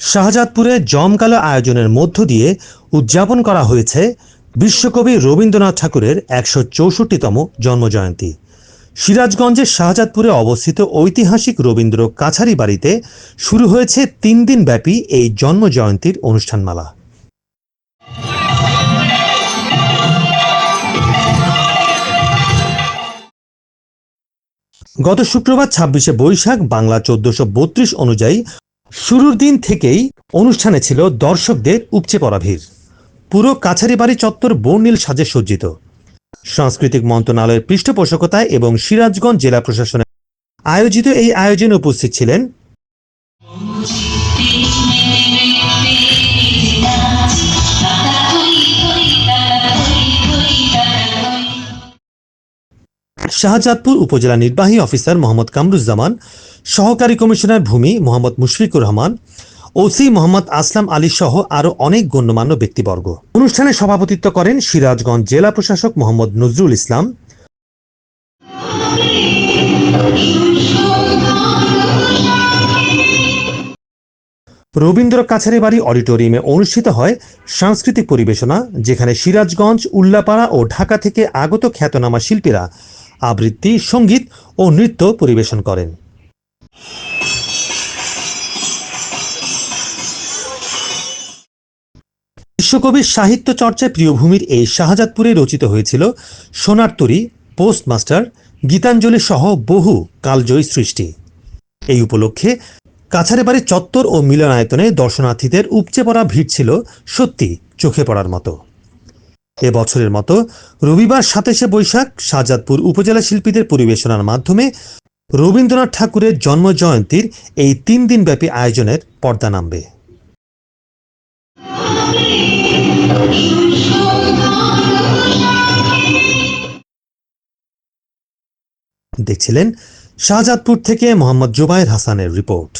শাহজাদপুরে জমকালো আয়োজনের মধ্য দিয়ে উদযাপন করা হয়েছে বিশ্বকবি রবীন্দ্রনাথ ঠাকুরের একশো চৌষট্টিতম জন্মজয়ন্তী। সিরাজগঞ্জের শাহজাদপুরে অবস্থিত ঐতিহাসিক রবীন্দ্র কাছারি বাড়িতে শুরু হয়েছে তিন দিন ব্যাপী এই জন্মজয়ন্তীর অনুষ্ঠানমালা। গত শুক্রবার ছাব্বিশে বৈশাখ বাংলা চোদ্দশো বত্রিশ অনুযায়ী শুরুর দিন থেকেই অনুষ্ঠানে ছিল দর্শকদের উপচে পড়া ভিড়। পুরো কাছারি বাড়ি চত্বর বর্ণিল সাজে সজ্জিত। সাংস্কৃতিক মন্ত্রণালয়ের পৃষ্ঠপোষকতায় এবং সিরাজগঞ্জ জেলা প্রশাসনের আয়োজিত এই আয়োজনে উপস্থিত ছিলেন শাহজাদপুর উপজেলা নির্বাহী অফিসার মোহাম্মদ কামরুজ্জামান, সহকারী কমিশনার ভূমি মোহাম্মদ মুশফিকুর রহমান, ওসি মোহাম্মদ আসলাম আলী সহ আরও অনেক গণ্যমান্য ব্যক্তিবর্গ। অনুষ্ঠানে সভাপতিত্ব করেন সিরাজগঞ্জ জেলা প্রশাসক মোহাম্মদ নজরুল ইসলাম। রবীন্দ্র কাছারি বাড়ি অডিটোরিয়ামে অনুষ্ঠিত হয় সাংস্কৃতিক পরিবেশনা, যেখানে সিরাজগঞ্জ, উল্লাপাড়া ও ঢাকা থেকে আগত খ্যাতনামা শিল্পীরা আবৃত্তি, সংগীত ও নৃত্য পরিবেশন করেন। বিশ্বকবির সাহিত্য চর্চায় প্রিয়ভূমির এই শাহজাদপুরে রচিত হয়েছিল সোনার তরী, পোস্টমাস্টার, গীতাঞ্জলি সহ বহু কালজয়ী সৃষ্টি। এই উপলক্ষে কাছারে বাড়ির চত্বর ও মিলনায়তনে দর্শনার্থীদের উপচে পড়া ভিড় ছিল সত্যি চোখে পড়ার মতো। এ বছরের মতো রবিবার সাতাশে বৈশাখ শাহজাদপুর উপজেলা শিল্পীদের পরিবেশনার মাধ্যমে রবীন্দ্রনাথ ঠাকুরের জন্মজয়ন্তীর এই তিন দিনব্যাপী আয়োজনের পর্দা নামবে। দেখছিলেন শাহজাদপুর থেকে মোহাম্মদ জুবায়ের হাসানের রিপোর্ট।